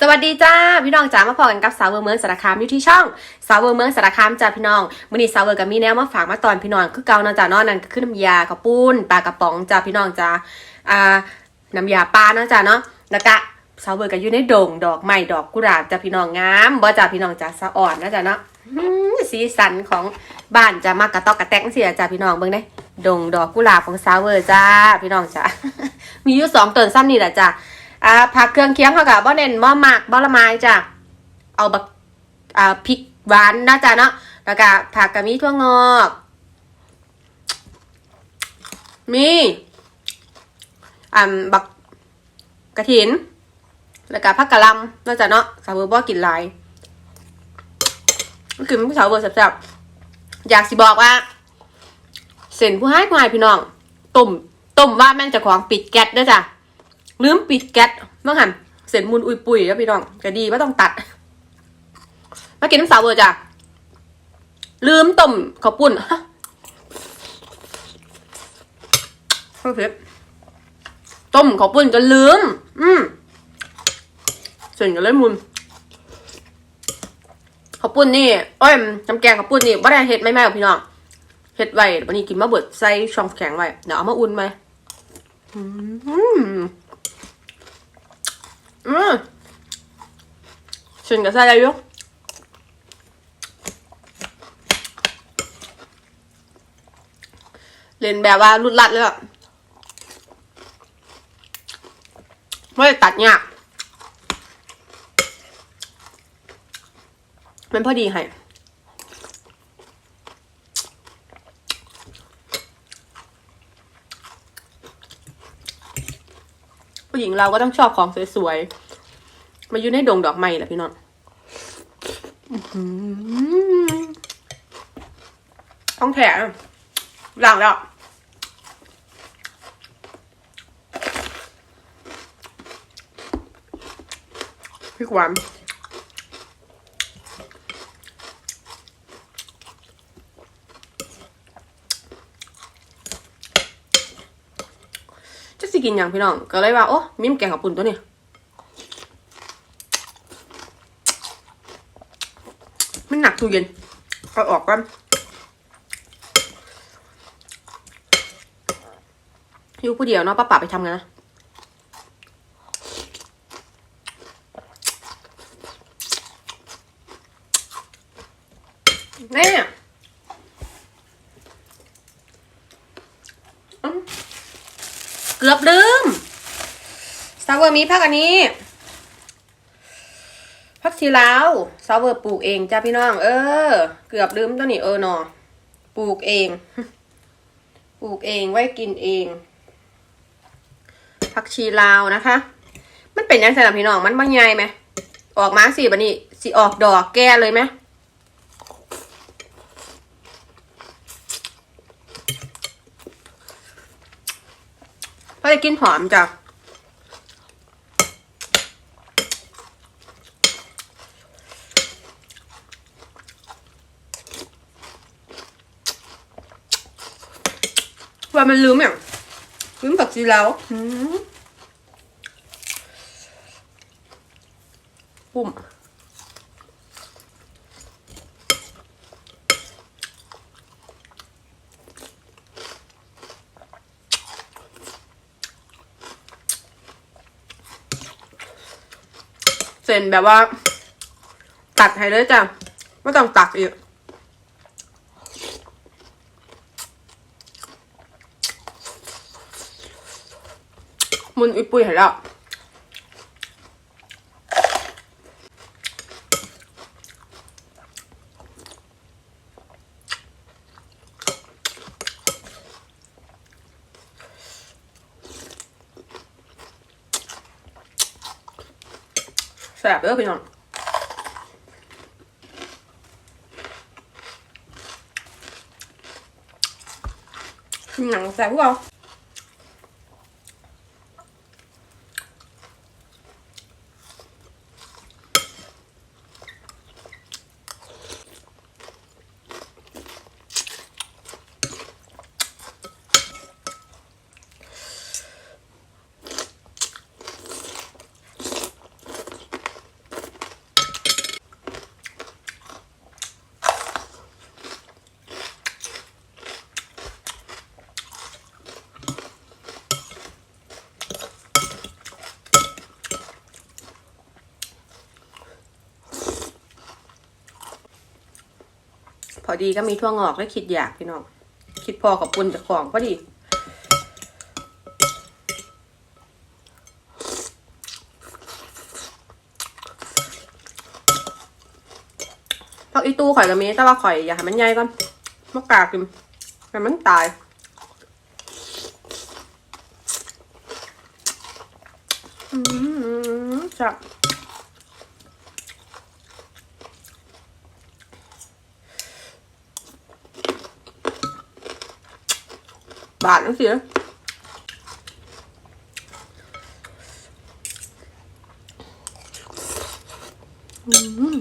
สวัสดีจ้าพี่น้องจ๋ามาพอกันกับสาวเวอร์เมืองสารคามอยู่ที่ช่องสาวเวอร์เมืองสารคามจ้าพี่น้องมือนี้สาวเวอร์กับมีแนวมาฝากมาตอนพี่น้องคือเกาเนาะจ้านาะนั่นก็คือน้ำยากระปุ้นปลากระป๋องจ้าพี่น้องจ้าอ่าน้ำยาปลาเนาะจ้าเนาะแล้วก็สาวเวอร์ก็อยู่ในโด่งดอกไม้ดอกกุหลาบจ้าพี่น้องงามบ่จ้าพี่น้องจ้าสะอ่อนนะจ้าเนาะสีสันของบ้านจะมากระตอกกระแตกเสียจ้าพี่น้องเบิ่งเด้ดงดอกกุหลาบของสาวเวอร์จ้าพี่น้องจ้ามีอยู่สองต้นซ้ำนี่แหละจ้า อ่าผักเครื่องเคียงเขากับบ่เน้นบ่หมักบ่ละไม้จ้ะเอาบักอ่าพริกหวานนะจ๊ะเนาะแล้วก็ผักกะมีทั่วงอก มีอ่าบักกระถิน แล้วก็ผักกะลำนะจ๊ะเนาะสาวเบอร์บ่กินหลายก็คือผู้สาวเบอร์แซ่บๆอยากสิบอกว่าเส้นผู้ให้ผู้ให้พี่น้องต้มต้มว่าแม่นเจะของปิดแก๊สด้อจ้ะ ลืมปิดแก๊สเมื่อหันเสร็จมุนอุยปุยแล้วพี่น้องก็ดีว่ต้องตัด มากินน้ำสาวเวอร์จ้ะลืมต้มข้าวปุ้นโอเคต้มข้าวปุ้นจนลืม อืมเส่วนก็เลยมุนข้าวปุ้นนี่เอ้ยจำแกงข้าวปุ้นนี่บ่ได้เฮ็ดไม่แม่พี่น้องเฮ็ดไว้วันนี้กินมาเบิดใส่ช่องแข็งไว้เดี๋ยวเอามาอุ่นไหมอืม อืมฉันก็ใส่อะไรอยู่เล่นแบบว่ารุดรัดเลยอะไม่ได้ตัดเนี่ยากมันพอดีให้ ผู้หญิงเราก็ต้องชอบของสวยๆ มาอยู่ในดงดอกไม้แหละพี่น้องต้องแถมหลังแล้วพี่กหวาน กินอย่างพี่น้อง ก็เลยว่า โอ้มิมแกงกับปุ่นตัวนี้มันหนักตู้เย็นเอาออกกันอยู่ผู้เดียวเนาะป้าป๋าไปทำงานนะแม่อืมเกือบลืมซาวเวอร์มีพักอันนี้พักชีลาวซาวเวอร์ปลูกเองจ้าพี่น้อง เออ เกือบลืมตัวนี้เออหนอปลูกเอง ปลูกเองไว้กินเองผักชีลาวนะคะ มันเป็นยังไงล่ะพี่น้อง มันบางใหญ่ไหม ออกมาสิบันนี้สิออกดอกแก่เลยไหม เพราะจะกินหอมจ้ะว่ามันลืมอย่างลืมผักชีแล้วอืมปุ่ม เส้นแบบว่า ตัดให้เลยจ้ะไม่ต้องตักอีกมุนอุยปุยให้แล้ว แซ่บเด้อพี่น้องหนังแสบพวกเรา อดีก็มีทั่วงอกและคิดอยากพี่น้อง คิดพอกับปุนจากของพอดีพักอีตู้ข่อยก็มีแต่ว่าข่อยอยากให้มันใหญ่ก่อนมกกากินให้มันตายอืมจับ บาทนั่นสิอืม